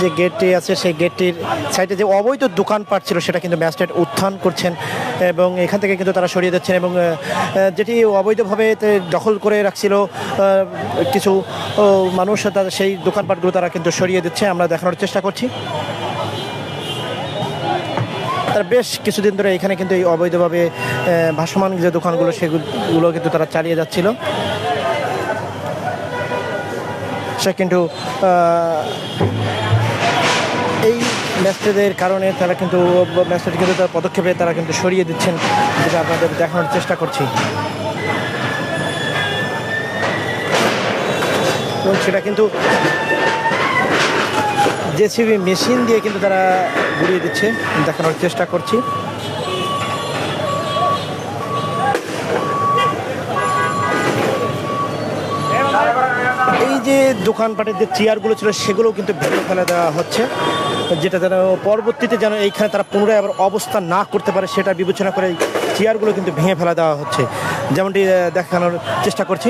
যে গেটটি আছে, সেই গেটটির সাইডে যে অবৈধ দোকানপাট ছিল, সেটা কিন্তু ম্যাজিস্ট্রেট উত্থান করছেন এবং এখান থেকে কিন্তু তারা সরিয়ে দিচ্ছেন এবং যেটি অবৈধভাবে দখল করে রাখছিল কিছু মানুষ তাদের সেই দোকানপাটগুলো তারা কিন্তু সরিয়ে দিচ্ছে। আমরা দেখানোর চেষ্টা করছি। তারা বেশ কিছুদিন ধরে এখানে কিন্তু এই অবৈধভাবে ভাসমান যে দোকানগুলো, সেগুলো কিন্তু তারা চালিয়ে যাচ্ছিল। সে কিন্তু ম্যাচটিদের কারণে তারা কিন্তু ম্যাচটি কিন্তু তার পদক্ষেপে তারা কিন্তু সরিয়ে দিচ্ছেন, যেটা আপনাদের দেখানোর চেষ্টা করছি। এবং সেটা কিন্তু জেসিবি মেশিন দিয়ে কিন্তু তারা ঘুরিয়ে দিচ্ছে, দেখানোর চেষ্টা করছি। যে দোকানপাটের যে চেয়ারগুলো ছিল সেগুলোও কিন্তু ভেঙে ফেলে দেওয়া হচ্ছে। যেটা যেন পরবর্তীতে যেন এইখানে তারা পুনরায় আবার অবস্থান না করতে পারে সেটা বিবেচনা করে চেয়ারগুলো কিন্তু ভেঙে ফেলা দেওয়া হচ্ছে। যেমনটি দেখানোর চেষ্টা করছি।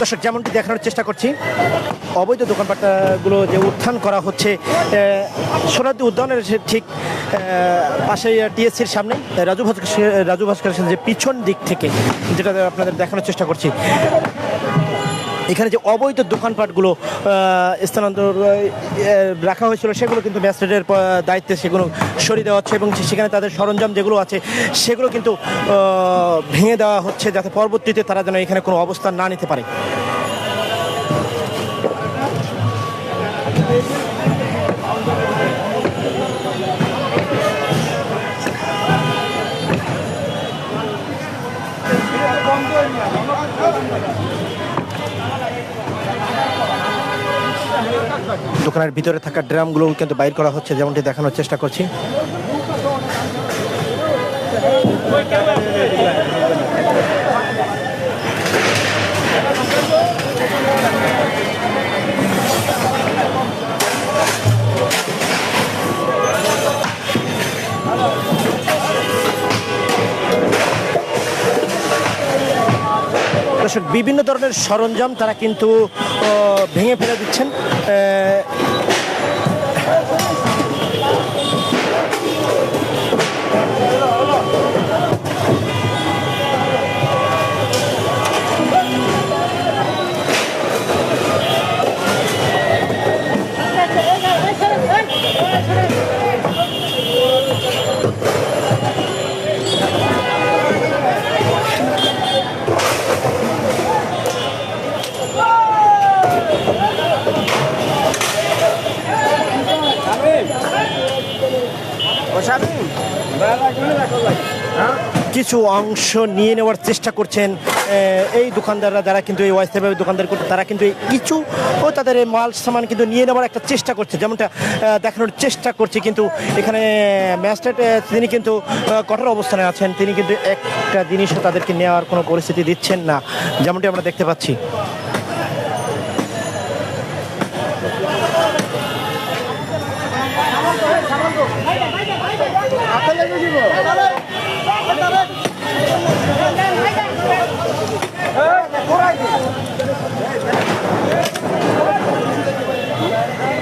দর্শক, যেমনটি দেখানোর চেষ্টা করছি, অবৈধ দোকানপাটগুলো যে উত্থান করা হচ্ছে সোনাদি উদ্যানের ঠিক পাশে টিএসসির সামনে, রাজু ভাস্কর রাজু ভাস্কর যে পিছন দিক থেকে, যেটা আপনাদের দেখানোর চেষ্টা করছি। এখানে যে অবৈধ দোকানপাটগুলো স্থানান্তর রাখা হয়েছিল, সেগুলো কিন্তু ম্যাজিস্ট্রেটের দায়িত্বে সেগুলো সরিয়ে দেওয়া হচ্ছে এবং সেখানে তাদের সরঞ্জাম যেগুলো আছে, সেগুলো কিন্তু ভেঙে দেওয়া হচ্ছে যাতে পরবর্তীতে তারা যেন এখানে কোনো অবস্থান না নিতে পারে। দোকানের ভিতরে থাকা ড্রামগুলো কিন্তু বাইর করা হচ্ছে যেমনটি দেখানোর চেষ্টা করছি। দর্শক বিভিন্ন ধরনের সরঞ্জাম তারা কিন্তু ভেঙে ফেলে দিচ্ছেন। কিছু অংশ নিয়ে নেওয়ার চেষ্টা করছেন এই দোকানদাররা যারা কিন্তু এই অস্থায়ীভাবে দোকানদার করছে, তারা কিন্তু কিছু ও তাদের মাল সামান কিন্তু নিয়ে নেওয়ার একটা চেষ্টা করছে, যেমনটা দেখানোর চেষ্টা করছে কিন্তু এখানে ম্যাজিস্ট্রেট তিনি কিন্তু কঠোর অবস্থানে আছেন, তিনি কিন্তু একটা জিনিসও তাদেরকে নেওয়ার কোনো পরিস্থিতি দিচ্ছেন না, যেমনটি আমরা দেখতে পাচ্ছি।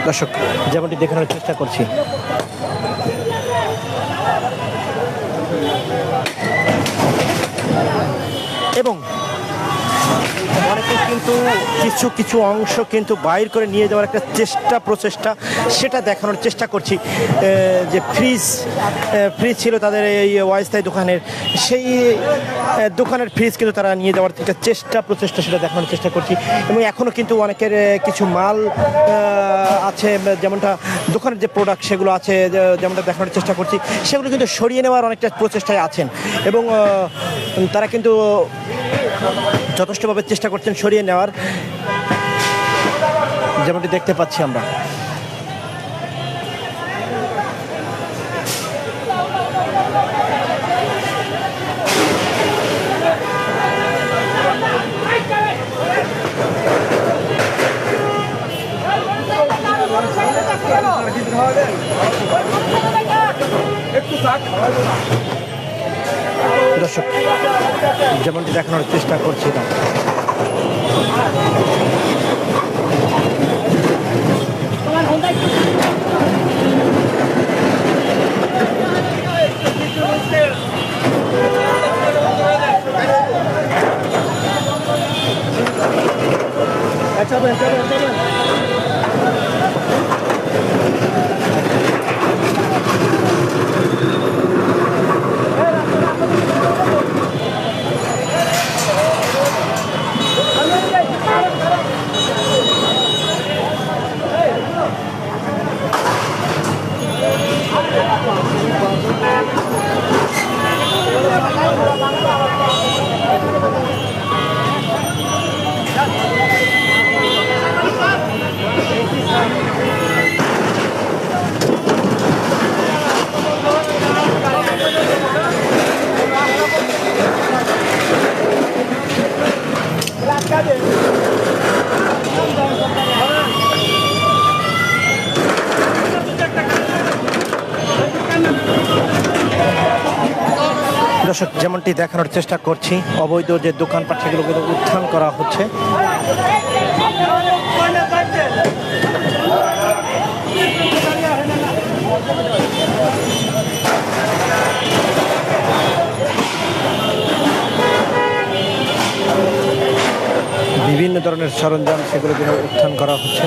দর্শক যেমনটি দেখানোর চেষ্টা করছি। এবং কিন্তু কিছু কিছু অংশ কিন্তু বাইর করে নিয়ে যাওয়ার একটা চেষ্টা, প্রচেষ্টা, সেটা দেখানোর চেষ্টা করছি যে ফ্রিজ ফ্রিজ ছিল তাদের এই ওয়াইস্থায়ী দোকানের, সেই দোকানের ফ্রিজ কিন্তু তারা নিয়ে যাওয়ার একটা চেষ্টা, প্রচেষ্টা, সেটা দেখানোর চেষ্টা করছি। এবং এখনও কিন্তু অনেকের কিছু মাল আছে, যেমনটা দোকানের যে প্রোডাক্ট সেগুলো আছে যেমনটা দেখানোর চেষ্টা করছি, সেগুলো কিন্তু সরিয়ে নেওয়ার অনেকটা প্রচেষ্টায় আছেন। এবং তারা কিন্তু যথেষ্টভাবে চেষ্টা করছেন সরিয়ে নেওয়ার। যেমনটি দেখতে পাচ্ছি আমরা। একটু দর্শক যেমনটি দেখানোর চেষ্টা করছিলাম। দর্শক, যেমনটি দেখানোর চেষ্টা করছি, অবৈধ যে দোকানপাট, সেগুলো কিন্তু উত্থান করা হচ্ছে। বিভিন্ন ধরনের সরঞ্জাম, সেগুলো কিন্তু উত্থান করা হচ্ছে।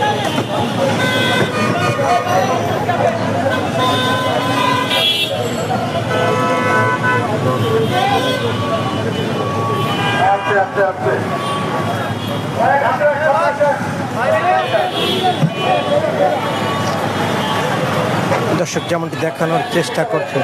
দর্শক যেমনটি দেখানোর চেষ্টা করছে।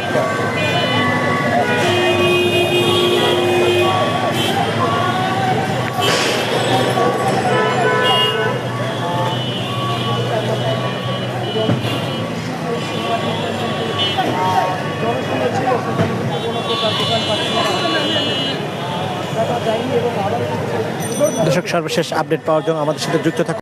দর্শক সর্বশেষ আপডেট পাওয়ার জন্য আমাদের সাথে যুক্ত থাকুন।